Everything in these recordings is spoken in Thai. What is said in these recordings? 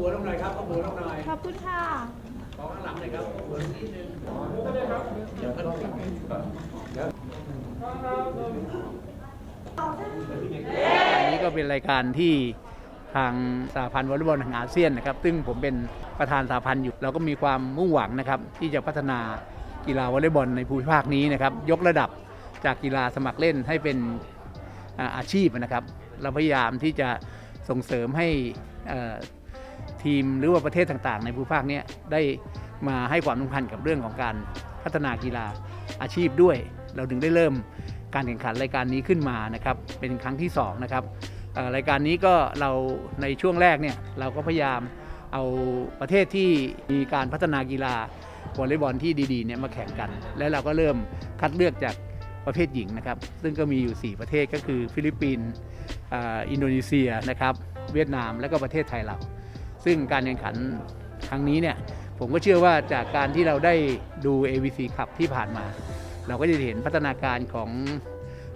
หัวลงหน่อยครับเอาหัวลงหน่อยขอบคุณค่ะ ขอข้างหลังหน่อยครับเอาหัวนิดนึงเดี๋ยวก็ต้เดี๋ยวอันนี้ก็เป็นรายการที่ทางสาพันธ์วอลเลย์บอลแห่งอาเซียนนะครับ ซึ่งผมเป็นประธานสาพันธ์อยู่ เราก็มีความมุ่งหวังนะครับ ที่จะพัฒนากีฬาวอลเลย์บอลในภูมิภาคนี้นะครับ ยกระดับจากกีฬาสมัครเล่นให้เป็นอาชีพนะครับ เราพยายามที่จะส่งเสริมให้ ทีมหรือว่าประเทศต่างๆ ในภูมิภาคนี้ได้มาให้ความสำคัญกับเรื่องของการพัฒนากีฬาอาชีพด้วย เราถึงได้เริ่มการแข่งขันรายการนี้ขึ้นมานะครับเป็นครั้งที่สองนะครับรายการนี้ก็เราในช่วงแรกเนี่ยเราก็พยายามเอาประเทศที่มีการพัฒนากีฬาวอลเลย์บอลที่ดีๆเนี่ยมาแข่งกัน และเราก็เริ่มคัดเลือกจากประเภทหญิงนะครับ ซึ่งก็มีอยู่ 4 ประเทศก็คือฟิลิปปินส์อินโดนีเซียนะครับ เวียดนามและก็ประเทศไทยเรา ซึ่งการแข่งขันครั้งนี้เนี่ยผมก็เชื่อว่าจากการที่เราได้ดู AVC คัพที่ผ่านมา เราก็จะเห็นพัฒนาการของ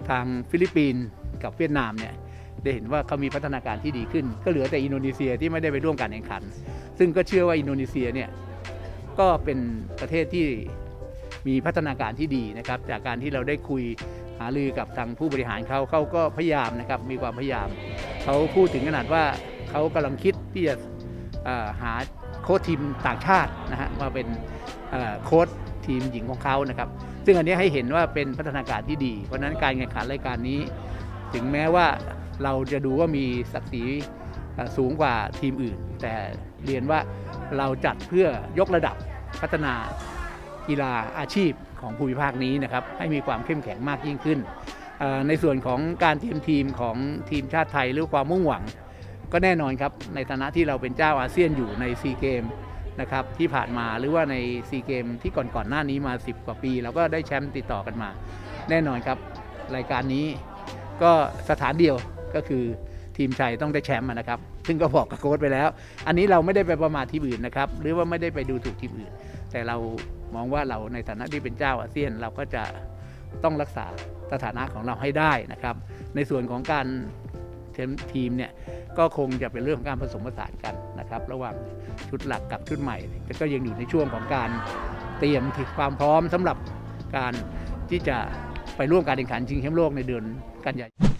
ทางฟิลิปปินส์กับเวียดนามเนี่ยได้เห็นว่าเขามีพัฒนาการที่ดีขึ้น ก็เหลือแต่อินโดนีเซียที่ไม่ได้ไปร่วมการแข่งขัน ซึ่งก็เชื่อว่าอินโดนีเซียเนี่ยก็เป็นประเทศที่มีพัฒนาการที่ดีนะครับ จากการที่เราได้คุยหารือกับทางผู้บริหารเขาเขาก็พยายามนะครับมีความพยายามเขาพูดถึงขนาดว่าเขากำลังคิดที่จะ หาโค้ชทีมต่างชาตินะฮะมาเป็นโค้ชทีมหญิงของเขานะครับ ซึ่งอันนี้ให้เห็นว่าเป็นพัฒนาการที่ดี เพราะนั้นการแข่งขันรายการนี้ ถึงแม้ว่าเราจะดูว่ามีศักดิ์ศรีสูงกว่าทีมอื่น แต่เรียนว่าเราจัดเพื่อยกระดับพัฒนากีฬาอาชีพของภูมิภาคนี้นะครับ ให้มีความเข้มแข็งมากยิ่งขึ้น ในส่วนของการเตรียมทีมของทีมชาติไทยหรือความมุ่งหวัง ก็แน่นอนครับในฐานะที่เราเป็นเจ้าอาเซียนอยู่ในซีเกมนะครับที่ผ่านมาหรือว่าในซีเกมที่ก่อนๆหน้านี้มา 10 กว่าปีเราก็ได้แชมป์ติดต่อกันมา แน่นอนครับ รายการนี้ก็สถานเดียวก็คือทีมชัยต้องได้แชมป์นะครับ ซึ่งก็บอกกับโค้ชไปแล้ว อันนี้เราไม่ได้ไปประมาททีมอื่นนะครับ หรือว่าไม่ได้ไปดูถูกทีมอื่น แต่เรามองว่าเราในฐานะที่เป็นเจ้าอาเซียนเราก็จะต้องรักษาสถานะของเราให้ได้นะครับ ในส่วนของการเทมทีมเนี่ย ก็คงจะเป็นเรื่องของการผสมผสานกันนะครับ ระหว่างชุดหลักกับชุดใหม่แต่ก็ยังอยู่ในช่วงของการเตรียมความพร้อมสำหรับการที่จะไปร่วมการแข่งขันชิงแชมป์โลกในเดือนกันยายน